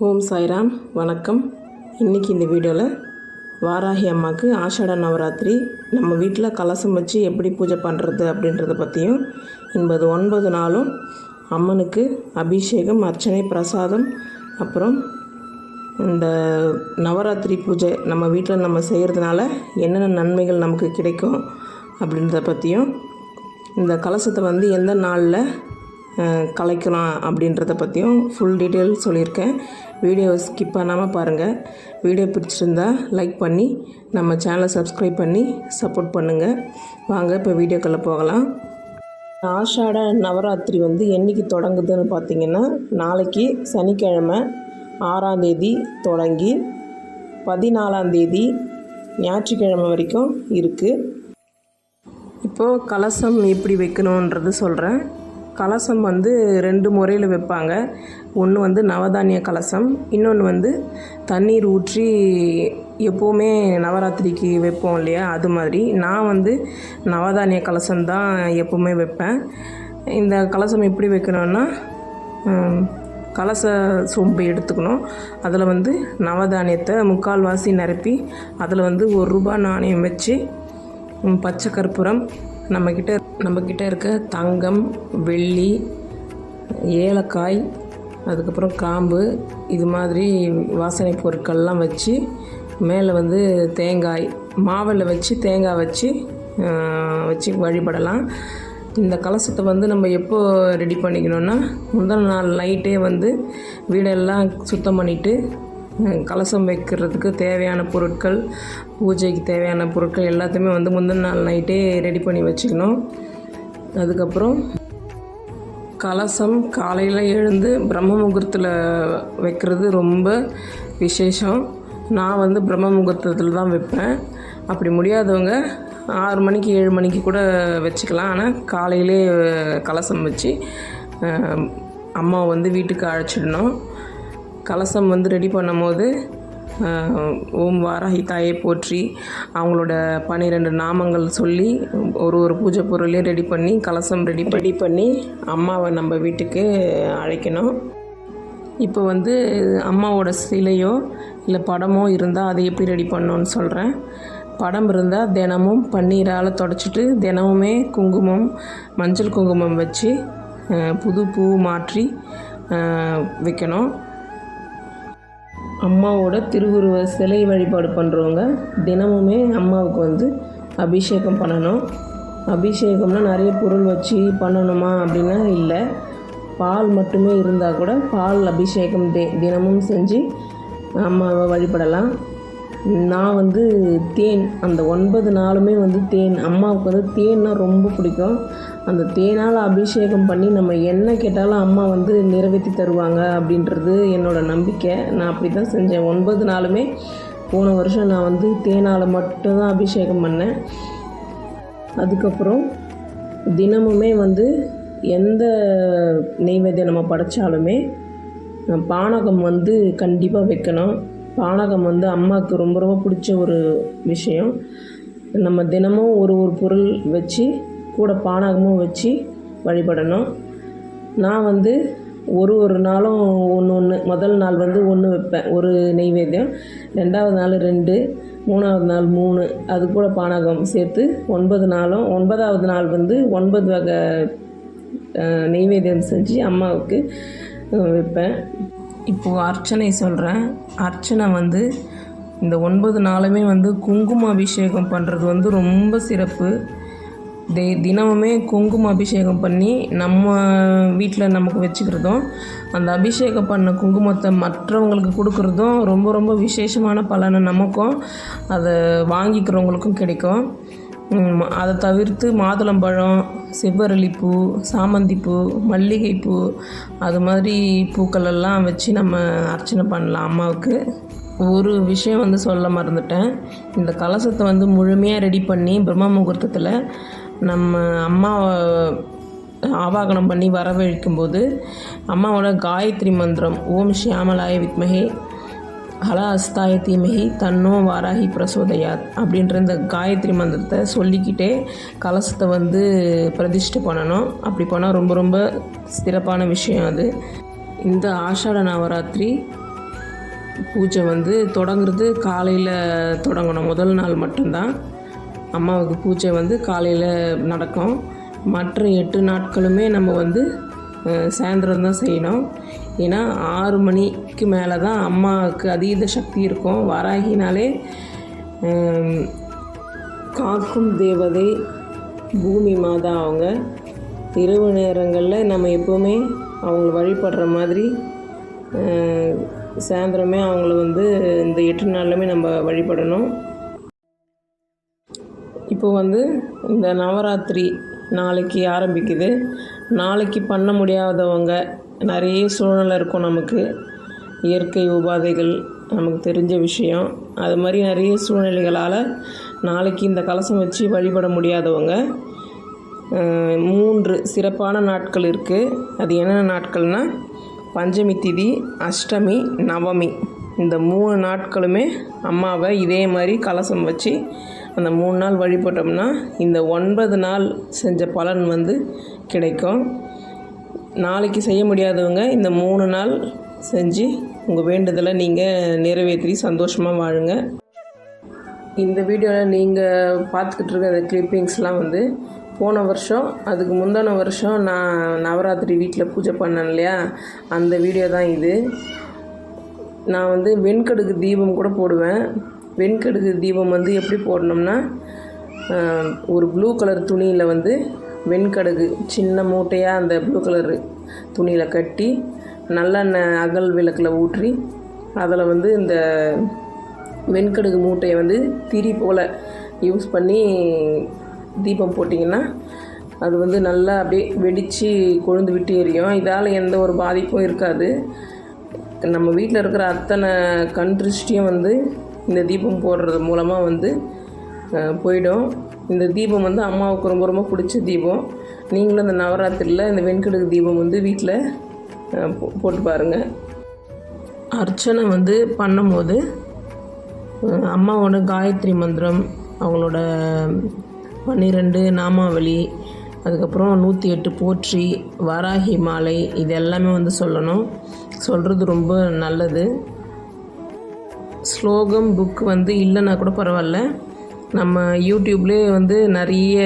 ஓம் சாய்ராம் வணக்கம். இன்றைக்கி இந்த வீடியோவில் வாராகி அம்மாவுக்கு ஆஷாட நவராத்திரி நம்ம வீட்டில் கலசம் வச்சு எப்படி பூஜை பண்ணுறது அப்படின்றத பற்றியும் என்பது ஒன்பது நாளும் அம்மனுக்கு அபிஷேகம் அர்ச்சனை பிரசாதம் அப்புறம் இந்த நவராத்திரி பூஜை நம்ம வீட்டில் நம்ம செய்கிறதுனால என்னென்ன நன்மைகள் நமக்கு கிடைக்கும் அப்படின்றத பற்றியும் இந்த கலசத்தை வந்து எந்த நாளில் கலைக்கலாம் அப்படின்றத பற்றியும் ஃபுல் டீட்டெயில் சொல்லியிருக்கேன். வீடியோவை ஸ்கிப் பண்ணாமல் பாருங்கள் வீடியோ பிடிச்சிருந்தா லைக் பண்ணி நம்ம சேனலை சப்ஸ்கிரைப் பண்ணி சப்போர்ட் பண்ணுங்கள் வாங்க இப்போ வீடியோக்களை போகலாம். ஆஷாட நவராத்திரி வந்து என்னைக்கு தொடங்குதுன்னு பார்த்தீங்கன்னா நாளைக்கு சனிக்கிழமை ஆறாம் தேதி தொடங்கி பதினாலாம் தேதி ஞாயிற்றுக்கிழமை வரைக்கும் இருக்குது இப்போது கலசம் எப்படி வைக்கணுன்றது சொல்கிறேன் கலசம் வந்து ரெண்டு முறையில் வைப்பாங்க. ஒன்று வந்து நவதானிய கலசம் இன்னொன்று வந்து தண்ணீர் ஊற்றி எப்போவுமே நவராத்திரிக்கு வைப்போம் இல்லையா? அது மாதிரி. நான் வந்து நவதானிய கலசம் தான் எப்போவுமே வைப்பேன். இந்த கலசம் எப்படி வைக்கணும்னா கலச சொம்பு எடுத்துக்கணும். அதில் வந்து நவதானியத்தை முக்கால்வாசி நிரப்பி அதில் வந்து ஒரு ரூபாய் நாணயம் வச்சு பச்சை கற்பூரம் நம்மக்கிட்ட நம்மக்கிட்ட இருக்க தங்கம் வெள்ளி ஏலக்காய் அதுக்கப்புறம் காம்பு இது மாதிரி வாசனை பொருட்கள்லாம் வச்சு மேலே வந்து தேங்காய் மாவில் வச்சு தேங்காய் வச்சு வச்சு வழிபடலாம். இந்த கலசத்தை வந்து நம்ம எப்போ ரெடி பண்ணிக்கணும்னா முந்தின நாள் நைட்டே வந்து வீடெல்லாம் சுத்தம் பண்ணிவிட்டு கலசம் வைக்கிறதுக்கு தேவையான பொருட்கள் பூஜைக்கு தேவையான பொருட்கள் எல்லாத்தையுமே வந்து முந்தின நாள் நைட்டே ரெடி பண்ணி வச்சுக்கணும். அதுக்கப்புறம் கலசம் காலையில் எழுந்து பிரம்ம முகூர்த்தத்தில் வைக்கிறது ரொம்ப விசேஷம். நான் வந்து பிரம்ம முகூர்த்தத்தில் தான் வைப்பேன். அப்படி முடியாதவங்க ஆறு மணிக்கு ஏழு மணிக்கு கூட வச்சுக்கலாம். ஆனால் காலையிலே கலசம் வச்சு அம்மா அம்மாவை வந்து வீட்டுக்கு அழைச்சிடணும். கலசம் வந்து ரெடி பண்ணும்போது ஓம் வாராகி தாயை போற்றி அவங்களோட பன்னிரெண்டு நாமங்கள் சொல்லி ஒரு ஒரு பூஜை பொருளையும் ரெடி பண்ணி கலசம் ரெடி ரெடி பண்ணி அம்மாவை நம்ம வீட்டுக்கு அழைக்கணும். இப்போ வந்து அம்மாவோட சிலையோ இல்லை படமோ இருந்தால் அதை எப்படி ரெடி பண்ணணும்னு சொல்கிறேன் படம் இருந்தால் தினமும் பன்னீரால் தொடச்சிட்டு தினமுமே குங்குமம் மஞ்சள் குங்குமம் வச்சு புது பூ மாற்றி வைக்கணும். அம்மாவோட திருவுருவ சிலை வழிபாடு பண்ணுறவங்க தினமுமே அம்மாவுக்கு வந்து அபிஷேகம் பண்ணணும். அபிஷேகம்னா நிறைய பொருள் வச்சு பண்ணணுமா அப்படின்னா இல்லை. பால் மட்டுமே இருந்தால் கூட பால் அபிஷேகம் தே தினமும் செஞ்சு அம்மாவை வழிபடலாம். நான் வந்து தேன் அந்த ஒன்பது நாளுமே வந்து தேன் அம்மாவுக்கு வந்து தேன்னா ரொம்ப பிடிக்கும். அந்த தேனால் அபிஷேகம் பண்ணி நம்ம என்ன கேட்டாலும் அம்மா வந்து நிறைவேற்றி தருவாங்க அப்படின்றது என்னோட நம்பிக்கை. நான் அப்படி தான் செஞ்சேன். ஒன்பது நாளுமே போன வருஷம் நான் வந்து தேனால் மட்டும்தான் அபிஷேகம் பண்ணேன். அதுக்கப்புறம் தினமுமே வந்து எந்த நெய்வேத்தியம் நம்ம படைச்சாலுமே பானகம் வந்து கண்டிப்பாக வைக்கணும். பானகம் வந்து அம்மாவுக்கு ரொம்ப ரொம்ப பிடிச்ச ஒரு விஷயம். நம்ம தினமும் ஒரு ஒரு பொருள் வச்சு கூட பானகமும் வச்சு வழிபடணும். நான் வந்து ஒரு ஒரு நாளும் ஒன்று ஒன்று முதல் நாள் வந்து ஒன்று வைப்பேன். ஒரு நெய்வேத்தியம் ரெண்டாவது நாள் ரெண்டு மூணாவது நாள் மூணு அது கூட பானகம் சேர்த்து ஒன்பது நாளும் ஒன்பதாவது நாள் வந்து ஒன்பது வகை நெய்வேத்தியம் செஞ்சு அம்மாவுக்கு வைப்பேன். இப்போது அர்ச்சனை சொல்கிறேன் அர்ச்சனை வந்து இந்த ஒன்பது நாளுமே வந்து குங்கும அபிஷேகம் பண்ணுறது வந்து ரொம்ப சிறப்பு. தி தினமுமே குங்கும அபிஷேகம் பண்ணி நம்ம வீட்டில் நமக்கு வச்சுக்கிறதும் அந்த அபிஷேகம் பண்ண குங்குமத்தை மற்றவங்களுக்கு கொடுக்குறதும் ரொம்ப ரொம்ப விசேஷமான பலனை நமக்கும் அதை வாங்கிக்கிறவங்களுக்கும் கிடைக்கும். அதை தவிர்த்து மாதுளம்பழம் செவ்வரளிப்பூ சாமந்திப்பூ மல்லிகைப்பூ அது மாதிரி பூக்களெல்லாம் வச்சு நம்ம அர்ச்சனை பண்ணலாம் அம்மாவுக்கு. ஒரு விஷயம் வந்து சொல்ல மறந்துட்டேன். இந்த கலசத்தை வந்து முழுமையாக ரெடி பண்ணி பிரம்ம முகூர்த்தத்தில் நம்ம அம்மாவை ஆவாகனம் பண்ணி வரவழைக்கும் போது அம்மாவோட காயத்ரி மந்திரம் ஓம் ஷியாமலாய வித்மகே ஹலா அஸ்தாய தீமகி தன்னோ வாராகி பிரசோதயாத் அப்படின்ற இந்த காயத்ரி மந்திரத்தை சொல்லிக்கிட்டே கலசத்தை வந்து பிரதிஷ்டை பண்ணணும். அப்படி பண்ணால் ரொம்ப ரொம்ப சிறப்பான விஷயம் அது. இந்த ஆஷாட நவராத்திரி பூஜை வந்து தொடங்குறது காலையில் தொடங்கணும். முதல் நாள் மட்டும்தான். அம்மாவுக்கு பூஜை வந்து காலையில் நடக்கும். மற்ற எட்டு நாட்களுமே நம்ம வந்து சாயந்தரம் தான் செய்யணும். ஏன்னா ஆறு மணிக்கு மேலே தான் அம்மாவுக்கு அதீத சக்தி இருக்கும். வராகினாலே காக்கும் தேவதை பூமி மாதா அவங்க. இரவு நேரங்களில் நம்ம எப்போவுமே அவங்கள வழிபடுற மாதிரி சாயந்தரமே அவங்கள வந்து இந்த எட்டு நாள்லையுமே நம்ம வழிபடணும். இப்போ வந்து இந்த நவராத்திரி நாளைக்கு ஆரம்பிக்குது. நாளைக்கு பண்ண முடியாதவங்க நிறைய சூழ்நிலை இருக்கும் நமக்கு. இயற்கை உபாதைகள் நமக்கு தெரிஞ்ச விஷயம். அது மாதிரி நிறைய சூழ்நிலைகளால் நாளைக்கு இந்த கலசம் வச்சு வழிபட முடியாதவங்க. மூன்று சிறப்பான நாட்கள் இருக்குது அது என்னென்ன நாட்கள்னால் பஞ்சமி திதி அஷ்டமி நவமி. இந்த மூணு நாட்களுமே அம்மாவை இதே மாதிரி கலசம் வச்சு அந்த மூணு நாள் வழிபட்டோம்னா இந்த ஒன்பது நாள் செஞ்ச பலன் வந்து கிடைக்கும். நாளைக்கு செய்ய முடியாதவங்க இந்த மூணு நாள் செஞ்சு உங்கள் வேண்டுதலை நீங்கள் நிறைவேற்றி சந்தோஷமாக வாழுங்க. இந்த வீடியோவில் நீங்கள் பார்த்துக்கிட்டு இருக்க அந்த கிளிப்பிங்ஸ்லாம் வந்து போன வருஷம் அதுக்கு முந்தின வருஷம் நான் நவராத்திரி வீட்டில் பூஜை பண்ணேன் இல்லையா? அந்த வீடியோ தான் இது. நான் வந்து வெண்கடுக்கு தீபம் கூட போடுவேன். வெண்கடுகு தீபம் வந்து எப்படி போடணும்னா ஒரு ப்ளூ கலர் துணியில் வந்து வெண்கடுகு சின்ன மூட்டையாக அந்த ப்ளூ கலர் துணியில் கட்டி நல்லெண்ணெய் அகல் விளக்கில் ஊற்றி அதில் வந்து இந்த வெண்கடுகு மூட்டையை வந்து திரி போல் யூஸ் பண்ணி தீபம் போட்டிங்கன்னா அது வந்து நல்லா அப்படியே வெடித்து கொழுந்து விட்டு எரியும். இதால் எந்த ஒரு பாதிப்பும் இருக்காது. நம்ம வீட்டில் இருக்கிற அத்தனை கண் திருஷ்டியும் வந்து இந்த தீபம் போடுறது மூலமாக வந்து போயிடும். இந்த தீபம் வந்து அம்மாவுக்கு ரொம்ப ரொம்ப பிடிச்ச தீபம். நீங்களும் இந்த நவராத்திரியில் இந்த வெண்கடுகு தீபம் வந்து வீட்டில் போ- போட்டு பாருங்கள் அர்ச்சனை வந்து பண்ணும்போது அம்மாவோட காயத்ரி மந்திரம் அவங்களோட பன்னிரெண்டு நாமாவளி அதுக்கப்புறம் நூற்றி எட்டு போற்றி வராகி மாலை இது எல்லாமே வந்து சொல்லணும். சொல்கிறது ரொம்ப நல்லது. ஸ்லோகம் புக் வந்து இல்லைன்னா கூட பரவாயில்ல. நம்ம யூடியூப்லேயே வந்து நிறைய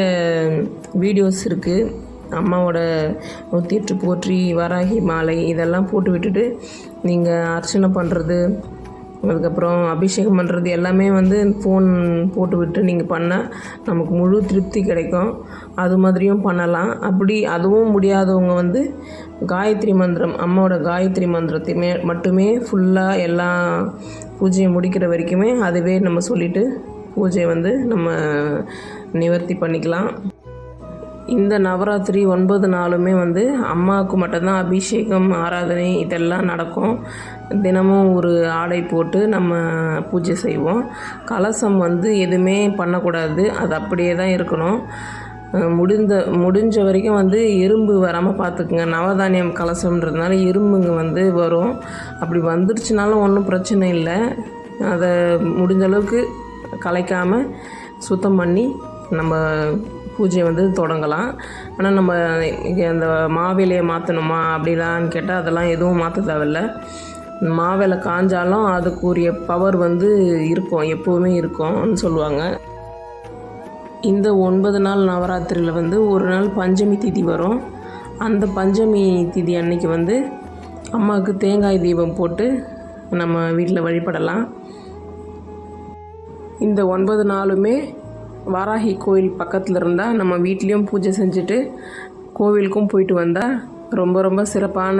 வீடியோஸ் இருக்குது அம்மாவோட நூற்றி எட்டு போற்றி வராகி மாலை இதெல்லாம் போட்டு விட்டுட்டு நீங்கள் அர்ச்சனை பண்ணுறது அதுக்கப்புறம் அபிஷேகம் பண்ணுறது எல்லாமே வந்து ஃபோன் போட்டு விட்டு நீங்கள் பண்ணால் நமக்கு முழு திருப்தி கிடைக்கும். அது மாதிரியும் பண்ணலாம். அப்படி அதுவும் முடியாதவங்க வந்து காயத்ரி மந்திரம் அம்மாவோட காயத்ரி மந்திரத்தையுமே மட்டுமே ஃபுல்லாக எல்லா பூஜையை முடிக்கிற வரைக்குமே அதுவே நம்ம சொல்லிவிட்டு பூஜையை வந்து நம்ம நிவர்த்தி பண்ணிக்கலாம். இந்த நவராத்திரி ஒன்பது நாளுமே வந்து அம்மாவுக்கு மட்டும்தான் அபிஷேகம் ஆராதனை இதெல்லாம் நடக்கும். தினமும் ஒரு ஆடை போட்டு நம்ம பூஜை செய்வோம். கலசம் வந்து எதுவுமே பண்ணக்கூடாது. அது அப்படியே தான் இருக்கணும். முடிந்த முடிஞ்ச வரைக்கும் வந்து எறும்பு வராமல் பார்த்துக்குங்க. நவதானியம் கலசம்ன்றதுனால எறும்புங்க வந்து வரும். அப்படி வந்துடுச்சுனாலும் ஒன்றும் பிரச்சனை இல்லை. அதை முடிஞ்ச அளவுக்கு கலைக்காமல் சுத்தம் பண்ணி நம்ம பூஜையை வந்து தொடங்கலாம். ஆனால் நம்ம அந்த மாவிலையை மாற்றணுமா அப்படிலான்னு கேட்டால் அதெல்லாம் எதுவும் மாற்ற தேவையில்ல. மாவில காஞ்சாலும் அதுக்குரிய பவர் வந்து இருக்கும் எப்போவுமே இருக்கும்னு சொல்லுவாங்க. இந்த ஒன்பது நாள் நவராத்திரியில் வந்து ஒரு நாள் பஞ்சமி திதி வரும். அந்த பஞ்சமி திதி அன்னைக்கு வந்து அம்மாவுக்கு தேங்காய் தீபம் போட்டு நம்ம வீட்டில் வழிபடலாம். இந்த ஒன்பது நாளுமே வாராகி கோயில் பக்கத்தில் இருந்தால் நம்ம வீட்லேயும் பூஜை செஞ்சுட்டு கோவிலுக்கும் போயிட்டு வந்தால் ரொம்ப ரொம்ப சிறப்பான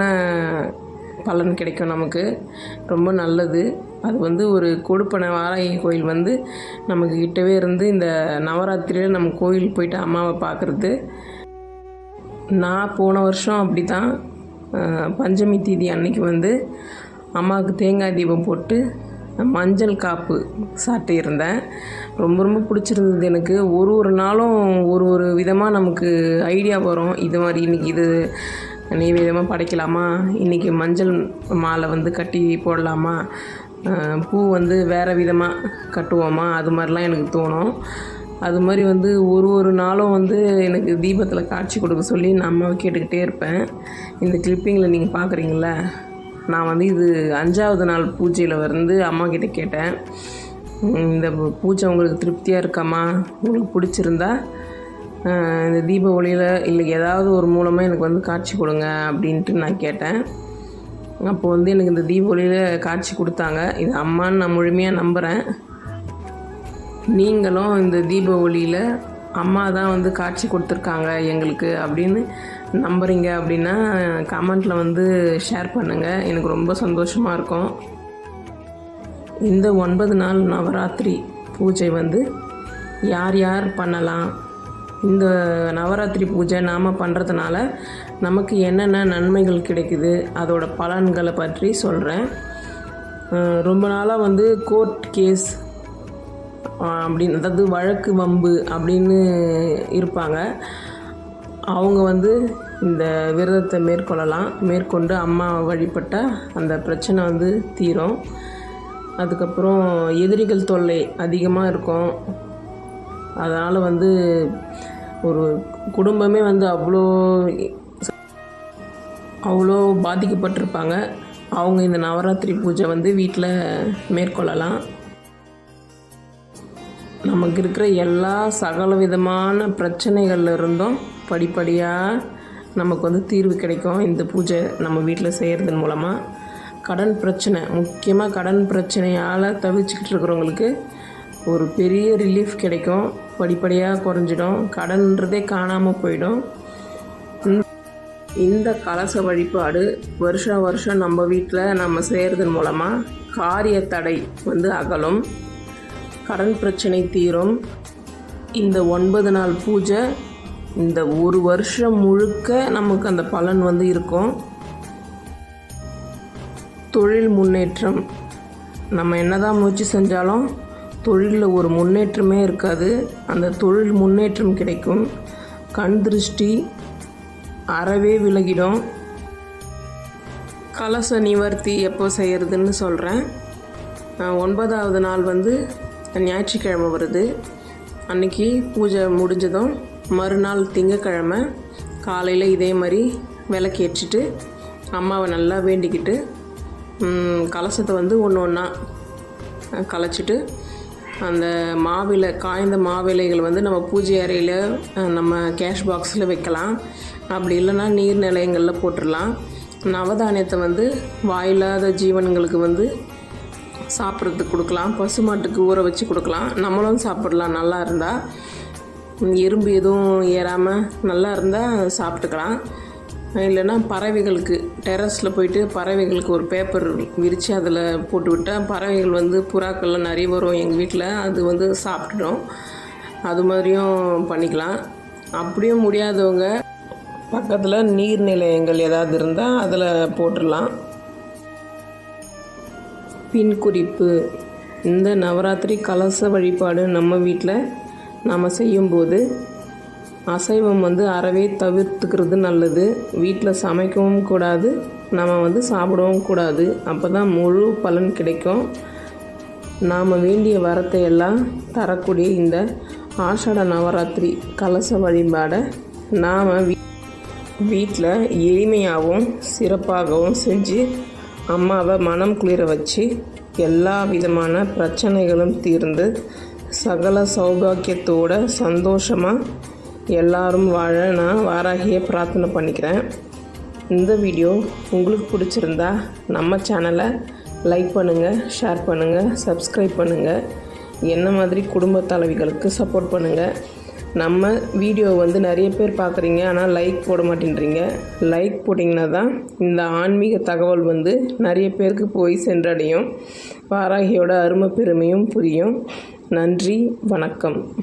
பலன் கிடைக்கும் நமக்கு. ரொம்ப நல்லது. அது வந்து ஒரு கொடுப்பன வாராகி கோயில் வந்து நமக்கு கிட்டவே இருந்து இந்த நவராத்திரியில் நம்ம கோயில் போயிட்டு அம்மாவை பார்க்குறது நான் போன வருஷம் அப்படி தான் பஞ்சமி தீதி அன்னைக்கு வந்து அம்மாவுக்கு தேங்காய் தீபம் போட்டு மஞ்சள் காப்பு சாட்டியிருந்தேன் ரொம்ப ரொம்ப பிடிச்சிருந்தது எனக்கு. ஒரு ஒரு நாளும் ஒரு ஒரு விதமாக நமக்கு ஐடியா வரும். இது மாதிரி இன்றைக்கி இது நெய்வேதமாக படைக்கலாமா? இன்றைக்கி மஞ்சள் மாலை வந்து கட்டி போடலாமா? பூ வந்து வேறு விதமாக கட்டுவோமா? அது மாதிரிலாம் எனக்கு தோணும். அது மாதிரி வந்து ஒரு ஒரு நாளும் வந்து எனக்கு தீபத்தில் காட்சி கொடுக்க சொல்லி நான் அம்மாவை கேட்டுக்கிட்டே இருப்பேன். இந்த கிளிப்பிங்கில் நீங்கள் பார்க்குறீங்களா நான் வந்து இது அஞ்சாவது நாள் பூஜையில் வந்து அம்மா கிட்ட கேட்டேன். இந்த பூஜை உங்களுக்கு திருப்தியாக இருக்காம்மா உங்களுக்கு பிடிச்சிருந்தா இந்த தீப ஒளியில் இல்லை ஏதாவது ஒரு மூலமாக எனக்கு வந்து காட்சி கொடுங்க அப்படின்ட்டு நான் கேட்டேன். அப்போ வந்து எனக்கு இந்த தீப ஒளியில் காட்சி கொடுத்தாங்க. இது அம்மான்னு நான் முழுமையாக நம்புகிறேன் நீங்களும் இந்த தீப ஒளியில் அம்மா தான் வந்து காட்சி கொடுத்துருக்காங்க எங்களுக்கு அப்படின்னு நம்புறீங்க அப்படின்னா கமெண்ட்டில் வந்து ஷேர் பண்ணுங்கள் எனக்கு ரொம்ப சந்தோஷமாக இருக்கும். இந்த ஒன்பது நாள் நவராத்திரி பூஜை வந்து யார் யார் பண்ணலாம்? இந்த நவராத்திரி பூஜை நாம் பண்ணுறதுனால நமக்கு என்னென்ன நன்மைகள் கிடைக்குது அதோட பலன்களை பற்றி சொல்கிறேன் ரொம்ப நாளாக வந்து கோர்ட் கேஸ் அப்படின்னு அதாவது வழக்கு வம்பு அப்படின்னு இருப்பாங்க. அவங்க வந்து இந்த விரதத்தை மேற்கொள்ளலாம். மேற்கொண்டு அம்மா வழிபட்டால் அந்த பிரச்சனை வந்து தீரும். அதுக்கப்புறம் எதிரிகள் தொல்லை அதிகமாக இருக்கும். அதனால் வந்து ஒரு குடும்பமே வந்து அவ்வளோ அவ்வளோ பாதிக்கப்பட்டிருப்பாங்க. அவங்க இந்த நவராத்திரி பூஜை வந்து வீட்டில் மேற்கொள்ளலாம். நமக்கு இருக்கிற எல்லா சகல விதமான பிரச்சனைகள்ல இருந்தும் படிப்படியாக நமக்கு வந்து தீர்வு கிடைக்கும். இந்த பூஜை நம்ம வீட்டில் செய்கிறதன் மூலமாக கடன் பிரச்சனை முக்கியமாக கடன் பிரச்சனையால் தவிச்சுக்கிட்டு இருக்கிறவங்களுக்கு ஒரு பெரிய ரிலீஃப் கிடைக்கும். படிப்படியாக குறைஞ்சிடும். கடன்றதே காணாமல் போயிடும். இந்த கலச வழிபாடு வருஷம் வருஷம் நம்ம வீட்டில் நம்ம செய்கிறதன் மூலமாக காரிய தடை வந்து அகலும். கடன் பிரச்சனை தீரும். இந்த ஒன்பது நாள் பூஜை இந்த ஒரு வருஷம் முழுக்க நமக்கு அந்த பலன் வந்து இருக்கும். தொழில் முன்னேற்றம். நம்ம என்னதான் முயற்சி செஞ்சாலும் தொழிலில் ஒரு முன்னேற்றமே இருக்காது. அந்த தொழில் முன்னேற்றம் கிடைக்கும். கண் திருஷ்டி அறவே விலகிடும். கலச நிவர்த்தி எப்போ செய்கிறதுன்னு சொல்கிறேன் ஒன்பதாவது நாள் வந்து ஞாயிற்றுக்கிழமை வருது. அன்னைக்கு பூஜை முடிஞ்சதும் மறுநாள் திங்கக்கிழமை காலையில் இதே மாதிரி விளக்கேற்றிட்டு அம்மாவை நல்லா வேண்டிக்கிட்டு கலசத்தை வந்து ஒன்று ஒன்றா கலைச்சிட்டு அந்த மாவிலை காய்ந்த மாவிலைகள் வந்து நம்ம பூஜை அறையில் நம்ம கேஷ் பாக்ஸில் வைக்கலாம். அப்படி இல்லைன்னா நீர் நிலையங்களில் போட்டுடலாம். நவதானியத்தை வந்து வாயில்லாத ஜீவன்களுக்கு வந்து சாப்பிட்றதுக்கு கொடுக்கலாம். பசுமாட்டுக்கு ஊற வச்சு கொடுக்கலாம். நம்மளும் சாப்பிடலாம். நல்லா இருந்தால் எறும்பு எதுவும் ஏறாமல் நல்லா இருந்தால் சாப்பிட்டுக்கலாம். இல்லைன்னா பறவைகளுக்கு டெரஸில் போயிட்டு பறவைகளுக்கு ஒரு பேப்பர் விரித்து அதில் போட்டு விட்டால் பறவைகள் வந்து புறாக்கள்லாம் நிறைய வரும் எங்கள் வீட்டில் அது வந்து சாப்பிட்டுடும். அது மாதிரியும் பண்ணிக்கலாம். அப்படியும் முடியாதவங்க பக்கத்தில் நீர் நிலையங்கள் ஏதாவது இருந்தால் அதில் போட்டுடலாம். பின் குறிப்பு. இந்த நவராத்திரி கலச வழிபாடு நம்ம வீட்டில் நாம் செய்யும்போது அசைவம் வந்து அறவே தவிர்த்துக்கிறது நல்லது. வீட்டில் சமைக்கவும் கூடாது நம்ம வந்து சாப்பிடவும் கூடாது. அப்போ தான் முழு பலன் கிடைக்கும். நாம் வேண்டிய வரத்தை எல்லாம் தரக்கூடிய இந்த ஆஷாட நவராத்திரி கலச வழிபாடை நாம் வீட்டில் எளிமையாகவும் சிறப்பாகவும் செஞ்சு அம்மாவை மனம் குளிர வச்சு எல்லா விதமான பிரச்சனைகளும் தீர்ந்து சகல சௌபாக்கியத்தோட சந்தோஷமாக எல்லாரும் வாழ நான் வாராகியை பிரார்த்தனை பண்ணிக்கிறேன். இந்த வீடியோ உங்களுக்கு பிடிச்சிருந்தா நம்ம சேனலை லைக் பண்ணுங்கள் ஷேர் பண்ணுங்கள் சப்ஸ்கிரைப் பண்ணுங்கள் என்ன மாதிரி குடும்ப தலைவிகளுக்கு சப்போர்ட் பண்ணுங்கள் நம்ம வீடியோ வந்து நிறைய பேர் பார்க்குறீங்க ஆனால் லைக் போட மாட்டேன்றீங்க. லைக் போட்டிங்கன்னா தான் இந்த ஆன்மீக தகவல் வந்து நிறைய பேருக்கு போய் சென்றடையும். வாராகியோட அருமை பெருமையும் புரியும். நன்றி வணக்கம்.